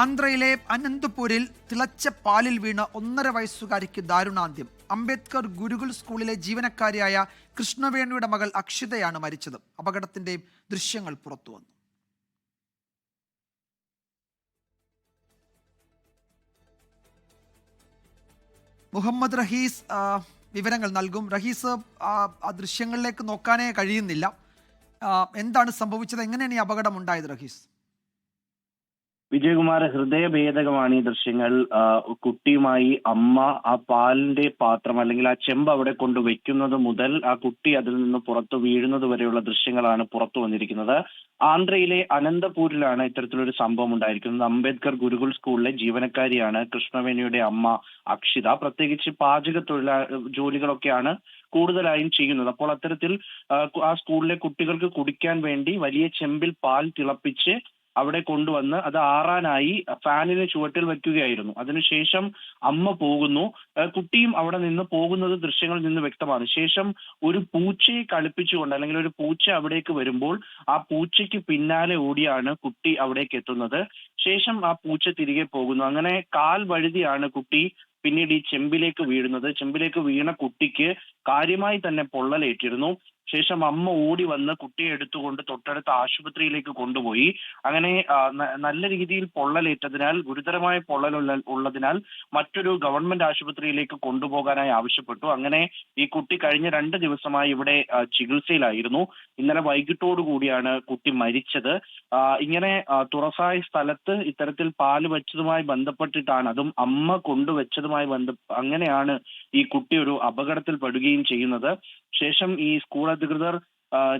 ആന്ധ്രയിലെ അനന്തപൂരിൽ തിളച്ച പാലിൽ വീണ ഒന്നര വയസ്സുകാരിക്ക് ദാരുണാന്ത്യം. അംബേദ്കർ ഗുരുകുൽ സ്കൂളിലെ ജീവനക്കാരിയായ കൃഷ്ണവേണിയുടെ മകൾ അക്ഷിതയാണ് മരിച്ചത്. അപകടത്തിന്റെ ദൃശ്യങ്ങൾ പുറത്തുവന്നു മുഹമ്മദ് റഹീസ് വിവരങ്ങൾ നൽകും. റഹീസ് ആ ദൃശ്യങ്ങളിലേക്ക് നോക്കാനേ കഴിയുന്നില്ല. എന്താണ് സംഭവിച്ചത്? എങ്ങനെയാണ് ഈ അപകടം ഉണ്ടായത് റഹീസ്? വിജയകുമാർ ഹൃദയഭേദകമാണ് ഈ ദൃശ്യങ്ങൾ. കുട്ടിയുമായി അമ്മ ആ പാലിന്റെ പാത്രം അല്ലെങ്കിൽ ആ ചെമ്പ് അവിടെ കൊണ്ട് വെക്കുന്നത് മുതൽ ആ കുട്ടി അതിൽ നിന്ന് പുറത്തു വീഴുന്നത് വരെയുള്ള ദൃശ്യങ്ങളാണ് പുറത്തു വന്നിരിക്കുന്നത്. ആന്ധ്രയിലെ അനന്തപൂരിലാണ് ഇത്തരത്തിലൊരു സംഭവം ഉണ്ടായിരിക്കുന്നത്. അംബേദ്കർ ഗുരുകുൽ സ്കൂളിലെ ജീവനക്കാരിയാണ് കൃഷ്ണവേണിയുടെ അമ്മ അക്ഷിത. പ്രത്യേകിച്ച് പാചക തൊഴിലാ ജോലികളൊക്കെയാണ് കൂടുതലായും ചെയ്യുന്നത്. അപ്പോൾ അത്തരത്തിൽ ആ സ്കൂളിലെ കുട്ടികൾക്ക് കുടിക്കാൻ വേണ്ടി വലിയ ചെമ്പിൽ പാൽ തിളപ്പിച്ച് അവിടെ കൊണ്ടുവന്ന് അത് ആറാനായി ഫാനിന് ചുവട്ടിൽ വെക്കുകയായിരുന്നു അതിനുശേഷം അമ്മ പോകുന്നു. കുട്ടിയും അവിടെ നിന്ന് പോകുന്നത് ദൃശ്യങ്ങളിൽ നിന്ന് വ്യക്തമാണ്. ശേഷം ഒരു പൂച്ചയെ കളിപ്പിച്ചുകൊണ്ട് അല്ലെങ്കിൽ ഒരു പൂച്ച അവിടേക്ക് വരുമ്പോൾ ആ പൂച്ചയ്ക്ക് പിന്നാലെ ഓടിയാണ് കുട്ടി അവിടേക്ക് എത്തുന്നത്. ശേഷം ആ പൂച്ച തിരികെ പോകുന്നു. അങ്ങനെ കാൽ വഴുതിയാണ് കുട്ടി പിന്നീട് ഈ ചെമ്പിലേക്ക് വീഴുന്നത്. ചെമ്പിലേക്ക് വീണ കുട്ടിക്ക് കാര്യമായി തന്നെ പൊള്ളലേറ്റിരുന്നു. ശേഷം അമ്മ ഓടി വന്ന് കുട്ടിയെ എടുത്തുകൊണ്ട് തൊട്ടടുത്ത ആശുപത്രിയിലേക്ക് കൊണ്ടുപോയി. അങ്ങനെ നല്ല രീതിയിൽ പൊള്ളലേറ്റതിനാൽ ഗുരുതരമായ പൊള്ളലുള്ള ഉള്ളതിനാൽ മറ്റൊരു ഗവൺമെന്റ് ആശുപത്രിയിലേക്ക് കൊണ്ടുപോകാനായി ആവശ്യപ്പെട്ടു. അങ്ങനെ ഈ കുട്ടി കഴിഞ്ഞ രണ്ട് ദിവസമായി ഇവിടെ ചികിത്സയിലായിരുന്നു. ഇന്നലെ വൈകിട്ടോടു കൂടിയാണ് കുട്ടി മരിച്ചത്. ഇങ്ങനെ തുറസായ സ്ഥലത്ത് ഇത്തരത്തിൽ പാൽ വെച്ചതുമായി ബന്ധപ്പെട്ടിട്ടാണ് അതും അമ്മ കൊണ്ടുവച്ചതുമായി ബന്ധ അങ്ങനെയാണ് ഈ കുട്ടി ഒരു അപകടത്തിൽ പെടുകയും ചെയ്യുന്നത്. ശേഷം ഈ സ്കൂൾ അധികൃതർ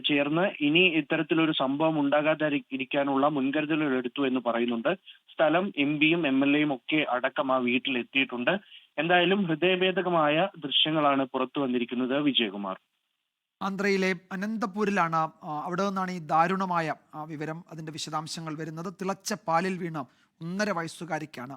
ചേർന്ന് ഇനി ഇത്തരത്തിലൊരു സംഭവം ഉണ്ടാകാതെ ഇരിക്കാനുള്ള മുൻകരുതലുകൾ എടുത്തു എന്ന് പറയുന്നുണ്ട്. സ്ഥലം എം പിയും എം എൽ എയും ഒക്കെ അടക്കം ആ വീട്ടിൽ എത്തിയിട്ടുണ്ട് എന്തായാലും ഹൃദയഭേദകമായ ദൃശ്യങ്ങളാണ് പുറത്തു വന്നിരിക്കുന്നത് വിജയകുമാർ. ആന്ധ്രയിലെ അനന്തപൂരിലാണ് അവിടെ നിന്നാണ് ഈ ദാരുണമായ വിവരം അതിന്റെ വിശദാംശങ്ങൾ വരുന്നത്. തിളച്ച പാലിൽ വീണ ഒന്നര വയസ്സുകാരിക്കാണ്